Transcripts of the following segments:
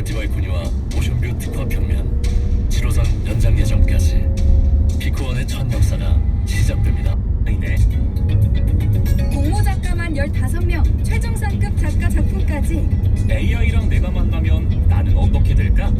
멀티바이 코니와 오션뷰 특화 평면 7호선 연장 예정까지 피코원의 첫 역사가 시작됩니다. 이네 공모 작가만 15명, 최정상급 작가 작품까지 AI랑 내가 만나면 나는 어떻게 될까?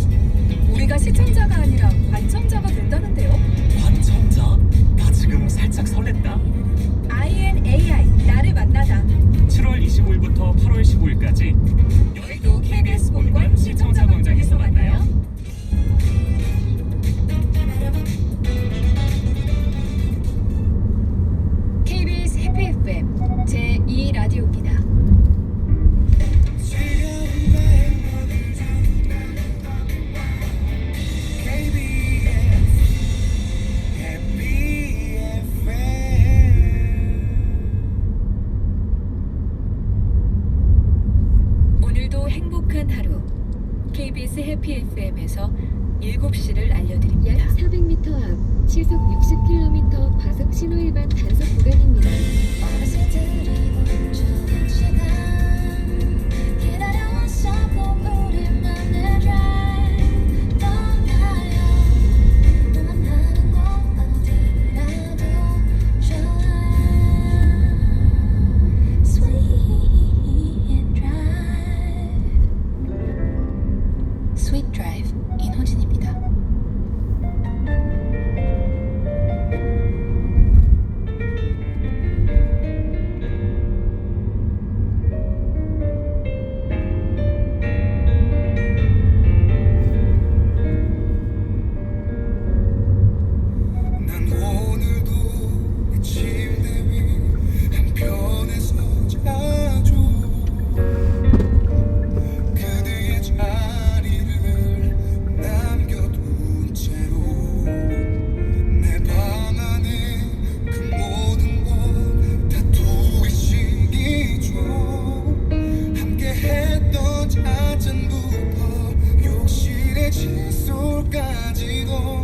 실수까지도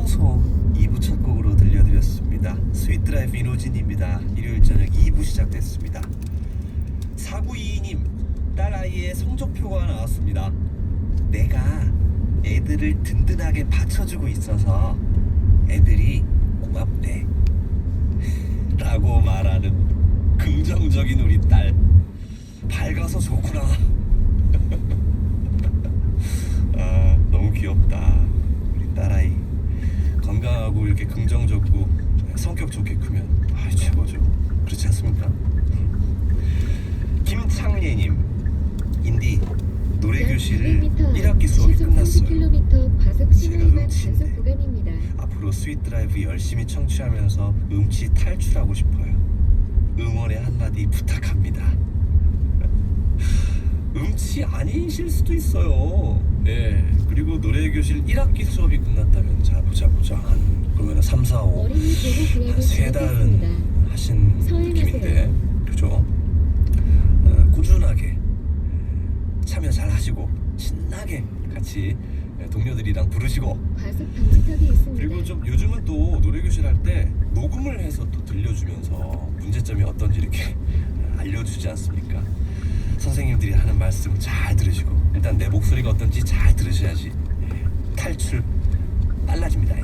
소소 2부 첫 곡으로 들려드렸습니다. 스윗 드라이브 이노진입니다. 일요일 저녁 2부 시작됐습니다. 4922님 딸 아이의 성적표가 나왔습니다. 내가 애들을 든든하게 받쳐주고 있어서 애들이 고맙대. 라고 말하는 긍정적인 우리 딸. 밝아서 좋구나. 아, 너무 귀엽다. 우리 딸아이. 건강하고 이렇게 긍정적이고 성격 좋게 크면 아, 최고죠. 그렇지 않습니까? 음. 김창예님, 인디 노래 교실 1학기 수업이 끝났어요. 30km 과속 신호 제가 음치인데. 앞으로 스윗 드라이브 열심히 청취하면서 음치 탈출하고 싶어요. 응원의 한마디 부탁합니다. 음치 아니실 수도 있어요. 예. 그리고 노래 교실 1학기 수업이 끝났다면 자 보자 보자 한 그러면 3, 4, 5 어린이 보호 구역을 세 달은 지나겠습니다. 하신 서행하세요. 느낌인데 그죠? 어, 꾸준하게 참여 잘 하시고 신나게 같이 동료들이랑 부르시고 과속 방지턱이 있습니다. 그리고 좀 요즘은 또 노래 교실 할 때 녹음을 해서 또 들려주면서 문제점이 어떤지 이렇게 알려주지 않습니까? 선생님들이 하는 말씀 잘 들으시고 일단 내 목소리가 어떤지 잘 들으셔야지 예, 탈출 빨라집니다.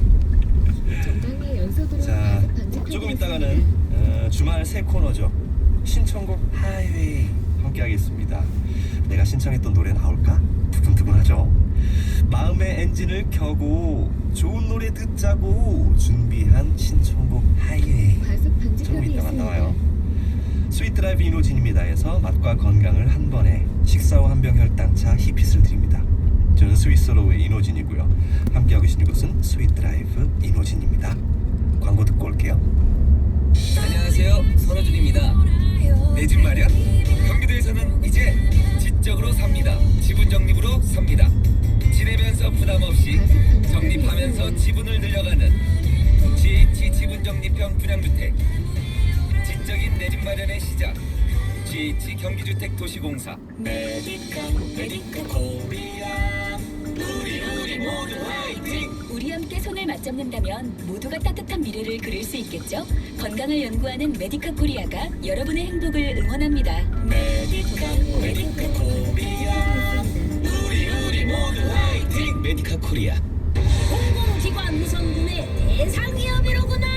자 조금. 있다가는 어, 주말 새 코너죠. 신청곡 하이웨이 함께 하겠습니다. 내가 신청했던 노래 나올까? 두근두근하죠. 마음의 엔진을 켜고 좋은 노래 듣자고 준비한 신청곡 하이웨이. 조금 있다가. 나와요. 스윗 드라이브 이노진입니다에서 맛과 건강을 한 번에 식사 후 한병 혈당차 히핏을 드립니다. 저는 스위스로의 이노진이고요. 함께하고 계신 이곳은 스윗 드라이브 이노진입니다. 광고 듣고 올게요. 안녕하세요 선호준입니다 내 집 마련 경기도에 서는 이제 지적으로 삽니다 지분 적립으로 삽니다 지내면서 부담 없이 적립하면서 지분을 늘려 GH 경기주택도시공사. 메디카 메디카 코리아. 우리 우리 모두 화이팅! 우리 함께 손을 맞잡는다면 모두가 따뜻한 미래를 그릴 수 있겠죠? 건강을 연구하는 메디카 코리아가 여러분의 행복을 응원합니다. 메디카 메디카 코리아. 우리 우리 모두 화이팅! 메디카 코리아. 공공기관 우선군의 대상 기업이로구나.